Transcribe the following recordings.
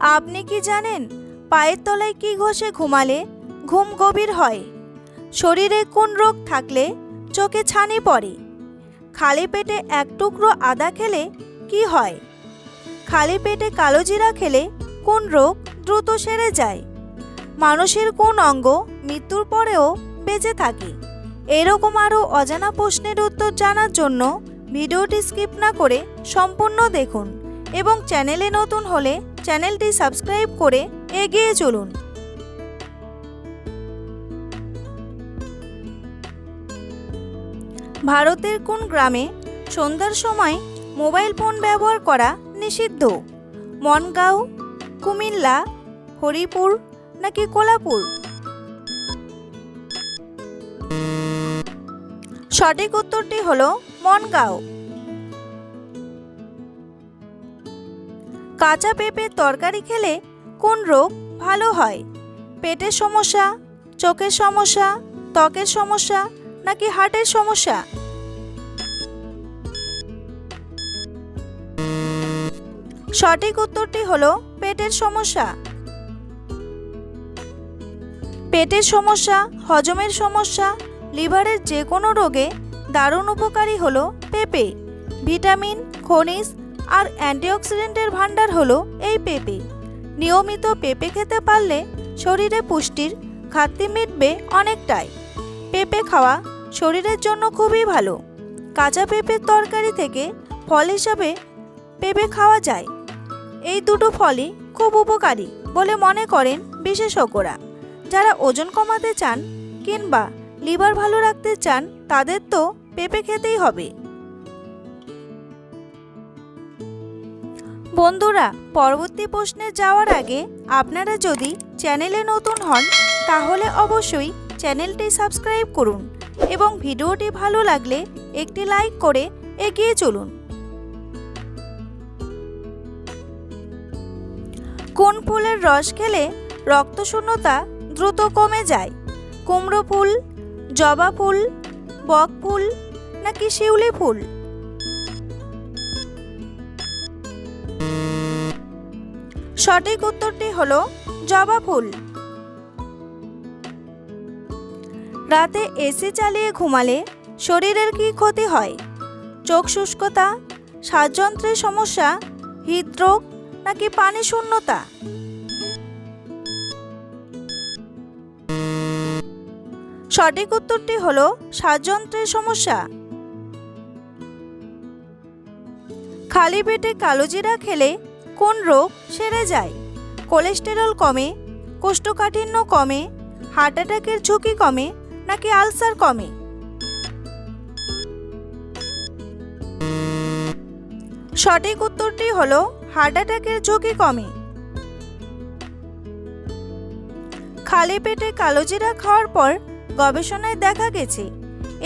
আপনি কি জানেন পায়ের তলায় কি ঘষে ঘুমালে ঘুম গভীর হয়? শরীরে কোন রোগ থাকলে চোখে ছানি পড়ে? খালি পেটে এক টুকরো আদা খেলে কি হয়? খালি পেটে কালো জিরা খেলে কোন রোগ দ্রুত সেরে যায়? মানুষের কোন অঙ্গ মৃত্যুর পরেও বেঁচে থাকে? এরকম আরও অজানা প্রশ্নের উত্তর জানার জন্য ভিডিওটি স্কিপ না করে সম্পূর্ণ দেখুন। এবং চ্যানেলে নতুন হলে চ্যানেলটি সাবস্ক্রাইব করে এগিয়ে চলুন। ভারতের কোন গ্রামে সন্ধ্যার সময় মোবাইল ফোন ব্যবহার করা নিষিদ্ধ? মনগাঁও, কুমিল্লা, হরিপুর নাকি কোলাপুর? সঠিক উত্তরটি হলো মনগাঁও। কাঁচা পেঁপের তরকারি খেলে কোন রোগ ভালো হয়? পেটের সমস্যা, চোখের সমস্যা, ত্বকের সমস্যা, নাকি হার্টের সমস্যা? সঠিক উত্তরটি হলো পেটের সমস্যা। পেটের সমস্যা, হজমের সমস্যা, লিভারের যে কোনো রোগে দারুণ উপকারী হলো পেঁপে। ভিটামিন, খনিজ আর অ্যান্টিঅক্সিডেন্টের ভাণ্ডার হলো এই পেঁপে। নিয়মিত পেঁপে খেতে পারলে শরীরে পুষ্টির ঘাটতি মিটবে অনেকটাই। পেঁপে খাওয়া শরীরের জন্য খুবই ভালো। কাঁচা পেঁপের তরকারি থেকে ফল হিসাবে পেঁপে খাওয়া যায়। এই দুটো ফলই খুব উপকারী বলে মনে করেন বিশেষজ্ঞরা। যারা ওজন কমাতে চান কিংবা লিভার ভালো রাখতে চান তাদের তো পেঁপে খেতেই হবে। বন্ধুরা, পরবর্তী প্রশ্নে যাওয়ার আগে আপনারা যদি চ্যানেলে নতুন হন, তাহলে অবশ্যই চ্যানেলটি সাবস্ক্রাইব করুন এবং ভিডিওটি ভালো লাগলে একটি লাইক করে এগিয়ে চলুন। কোন ফুলের রস খেলে রক্তশূন্যতা দ্রুত কমে যায়? কুমড়ো ফুল, জবা ফুল, বক ফুল নাকি শিউলি ফুল? সঠিক উত্তরটি হলো জবা ফুল। রাতে এসি চালিয়ে ঘুমালে শরীরের কি ক্ষতি হয়? চোখ শুষ্কতা, শ্বাসযন্ত্রের সমস্যা, হৃদরোগ নাকি পানি শূন্যতা? সঠিক উত্তরটি হল শ্বাসযন্ত্রের সমস্যা। খালি পেটে কালোজিরা খেলে কোন রোগ সেরে যায়? কোলেস্টেরল কমে, কোষ্ঠকাঠিন্য কমে, হার্ট অ্যাটাকের ঝুঁকি কমে, নাকি আলসার কমে? সঠিক উত্তরটি হলো হার্ট অ্যাটাকের ঝুঁকি কমে। খালি পেটে কালোজিরা খাওয়ার পর গবেষণায় দেখা গেছে,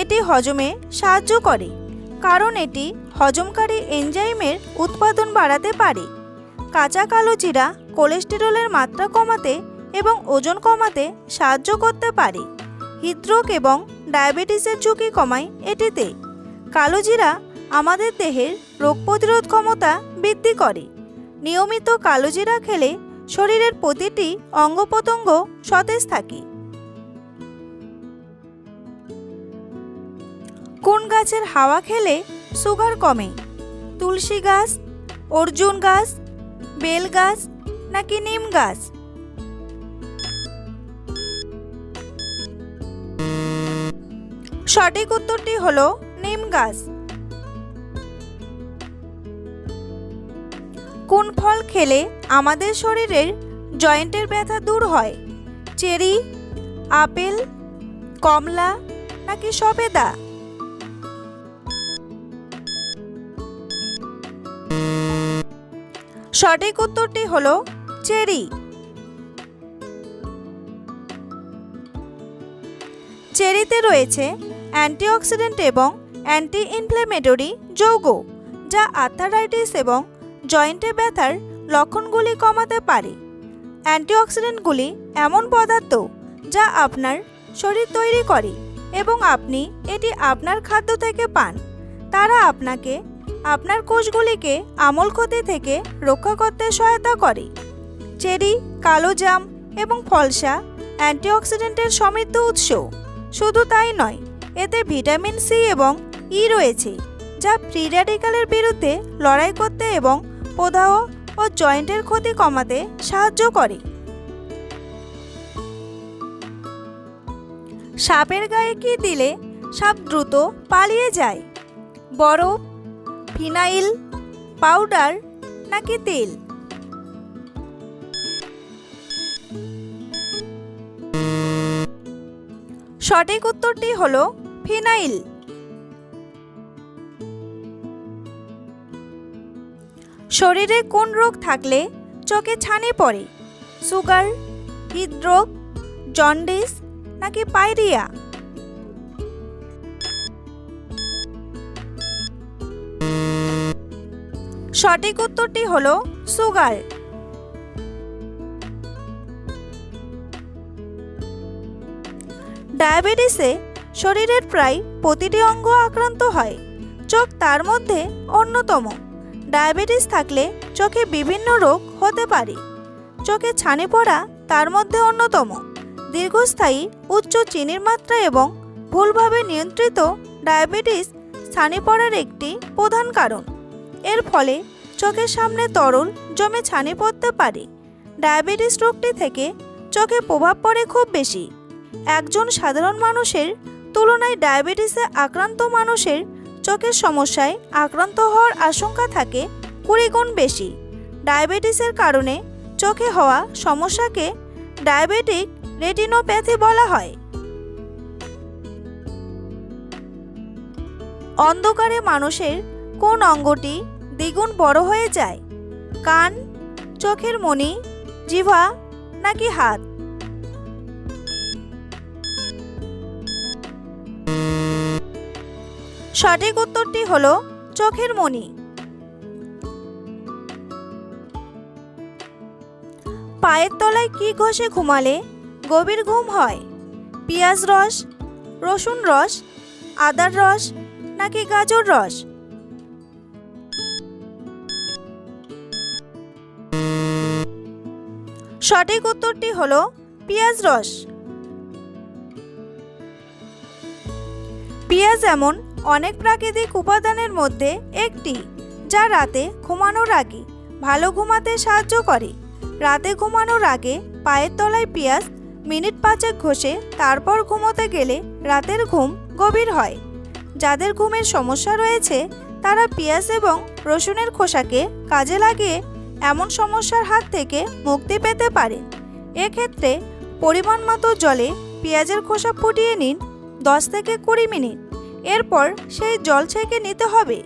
এটি হজমে সাহায্য করে, কারণ এটি হজমকারী এনজাইমের উৎপাদন বাড়াতে পারে। কাঁচা কালো জিরা কোলেস্টেরলের মাত্রা কমাতে এবং ওজন কমাতে সাহায্য করতে পারে। হৃদরোগ এবং ডায়াবেটিসের ঝুঁকি কমায় এটিতে। কালো জিরা আমাদের দেহের রোগ প্রতিরোধ ক্ষমতা বৃদ্ধি করে। নিয়মিত কালো জিরা খেলে শরীরের প্রতিটি অঙ্গ প্রত্যঙ্গ সতেজ থাকে। কোন গাছের হাওয়া খেলে সুগার কমে? তুলসী গাছ, অর্জুন গাছ বেল গাছ নাকি নিম গাছ? সঠিক উত্তরটি হল নিম গাছ। কোন ফল খেলে আমাদের শরীরের জয়েন্টের ব্যথা দূর হয়? চেরি, আপেল, কমলা নাকি সবেদা? সঠিক উত্তরটি হল চেরি। চেরিতে রয়েছে অ্যান্টিঅক্সিডেন্ট এবং অ্যান্টি ইনফ্লেমেটরি যৌগ, যা আর্থারাইটিস এবং জয়েন্টে ব্যথার লক্ষণগুলি কমাতে পারে। অ্যান্টিঅক্সিডেন্টগুলি এমন পদার্থ, যা আপনার শরীর তৈরি করে এবং আপনি এটি আপনার খাদ্য থেকে পান। তারা আপনাকে আপনার কোষগুলিকে আমল ক্ষতি থেকে রক্ষা করতে সহায়তা করে। চেরি, কালো জাম এবং ফলসা অ্যান্টিঅক্সিডেন্টের সমৃদ্ধ উৎস। শুধু তাই নয়, এতে ভিটামিন সি এবং ই রয়েছে, যা ফ্রি বিরুদ্ধে লড়াই করতে এবং প্রদাহ ও জয়েন্টের ক্ষতি কমাতে সাহায্য করে। সাপের গায়ে কি দিলে সাপ দ্রুত পালিয়ে যায়? বরফ ফিনাইল পাউডার নাকি তেল? সঠিক উত্তরটি হলো ফিনাইল শরীরে কোন রোগ থাকলে চোখে ছানি পড়ে? সুগার, হৃদরোগ, জন্ডিস নাকি পায়রিয়া? সঠিক উত্তরটি হল সুগার। ডায়াবেটিসে শরীরের প্রায় প্রতিটি অঙ্গ আক্রান্ত হয়, চোখ তার মধ্যে অন্যতম। ডায়াবেটিস থাকলে চোখে বিভিন্ন রোগ হতে পারে। চোখে ছানি পড়া তার মধ্যে অন্যতম। দীর্ঘস্থায়ী উচ্চ চিনির মাত্রা এবং ভুলভাবে নিয়ন্ত্রিত ডায়াবেটিস ছানি পড়ার একটি প্রধান কারণ। এর ফলে চোখের সামনে তরল জমে ছানি পড়তে পারে। ডায়াবেটিস রোগটি থেকে চোখে প্রভাব পড়ে খুব বেশি। একজন সাধারণ মানুষের তুলনায় ডায়াবেটিসে আক্রান্ত মানুষের চোখের সমস্যায় আক্রান্ত হওয়ার আশঙ্কা থাকে কুড়ি গুণ বেশি। ডায়াবেটিসের কারণে চোখে হওয়া সমস্যাকে ডায়াবেটিক রেটিনোপ্যাথি বলা হয়। অন্ধকারে মানুষের কোন অঙ্গটি দ্বিগুণ বড় হয়ে যায়। কান, চোখের মণি জিভা নাকি হাত? সঠিক উত্তরটি হলো চোখের মণি। পায়ের তলায় কি ঘষে ঘুমালে গভীর ঘুম হয়? পেঁয়াজ রস, রসুন রস, আদার রস নাকি গাজর রস? সঠিক উত্তরটি হলো পেঁয়াজ রস। পেঁয়াজ এমন অনেক প্রাকৃতিক উপাদানের মধ্যে একটি, যা রাতে ঘুমানোর আগে ভালো ঘুমাতে সাহায্য করে। রাতে ঘুমানোর আগে পায়ের তলায় পেঁয়াজ মিনিট পাঁচেক ঘষে তারপর ঘুমোতে গেলে রাতের ঘুম গভীর হয়। যাদের ঘুমের সমস্যা রয়েছে, তারা পেঁয়াজ এবং রসুনের খোসাকে কাজে লাগিয়ে এমন সমস্যার হাত থেকে মুক্তি পেতে পারেন এক্ষেত্রে পরিমাণ মতো জলে পেঁয়াজের খোসা ফুটিয়ে নিন দশ থেকে কুড়ি মিনিট। এরপর সেই জল ছেঁকে নিতে হবে।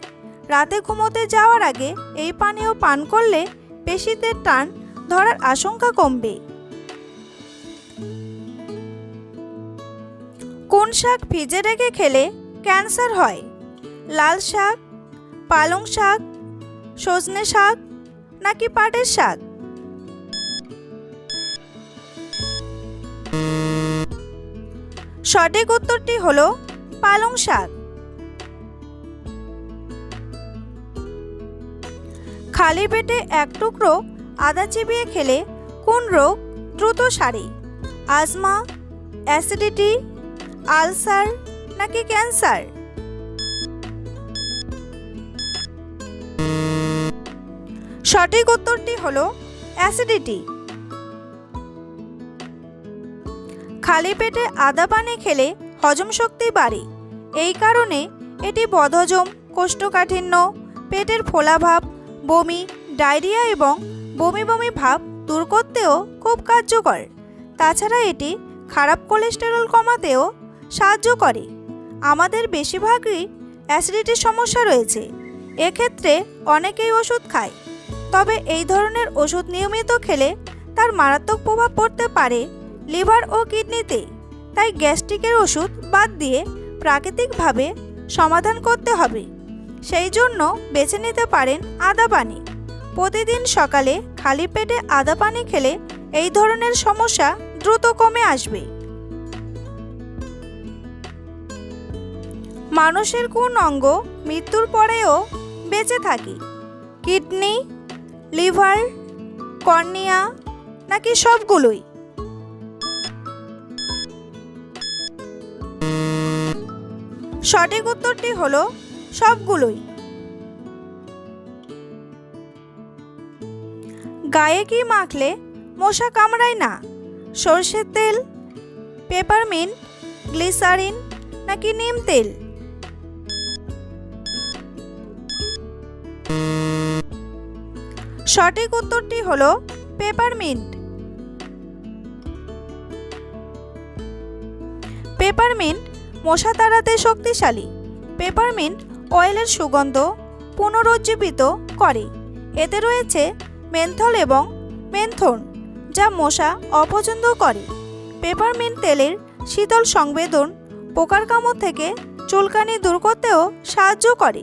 রাতে ঘুমোতে যাওয়ার আগে এই পানীয় পান করলে পেশিতে টান ধরার আশঙ্কা কমবে। কোন শাক ভিজে রেখে খেলে ক্যান্সার হয়? লাল শাক, পালং শাক, সজনে শাক নাকি পাটের শাক? সঠিক উত্তরটি হলো পালং শাক। খালি পেটে এক টুকরো আদা চিবিয়ে খেলে কোন রোগ দ্রুত সারে? আজমা অ্যাসিডিটি, আলসার নাকি ক্যান্সার? সঠিক উত্তরটি হলো অ্যাসিডিটি খালি পেটে আদা পানি খেলে হজম শক্তি বাড়ে। এই কারণে এটি বদহজম, কোষ্ঠকাঠিন্য, পেটের ফোলাভাব, বমি, ডায়রিয়া এবং বমি বমি ভাব দূর করতেও খুব কার্যকর। তাছাড়া এটি খারাপ কোলেস্টেরল কমাতেও সাহায্য করে। আমাদের বেশিরভাগই অ্যাসিডিটির সমস্যা রয়েছে। এক্ষেত্রে অনেকেই ওষুধ খায়। তবে এই ধরনের ওষুধ নিয়মিত খেলে তার মারাত্মক প্রভাব পড়তে পারে লিভার ও কিডনিতে। তাই গ্যাস্ট্রিকের ওষুধ বাদ দিয়ে প্রাকৃতিকভাবে সমাধান করতে হবে। সেই জন্য বেছে নিতে পারেন আদা পানি। প্রতিদিন সকালে খালি পেটে আদা পানি খেলে এই ধরনের সমস্যা দ্রুত কমে আসবে। মানুষের কোন অঙ্গ মৃত্যুর পরেও বেঁচে থাকে। কিডনি লিভার, কর্নিয়া নাকি সবগুলোই? সঠিক উত্তরটি হলো সবগুলোই। গায়ে কি মাখলে মশা কামড়ায় না? সর্ষের তেল, পেপারমিন্ট, গ্লিসারিন নাকি নিম তেল? সঠিক উত্তরটি হলো পেপারমিন্ট। পেপারমিন্ট মশা তাড়াতে শক্তিশালী। পেপারমিন্ট অয়েলের সুগন্ধ পুনরুজ্জীবিত করে। এতে রয়েছে মেন্থল এবং মেন্থন, যা মশা অপছন্দ করে। পেপারমিন্ট তেলের শীতল সংবেদন, পোকার কামড় থেকে চুলকানি দূর করতেও সাহায্য করে।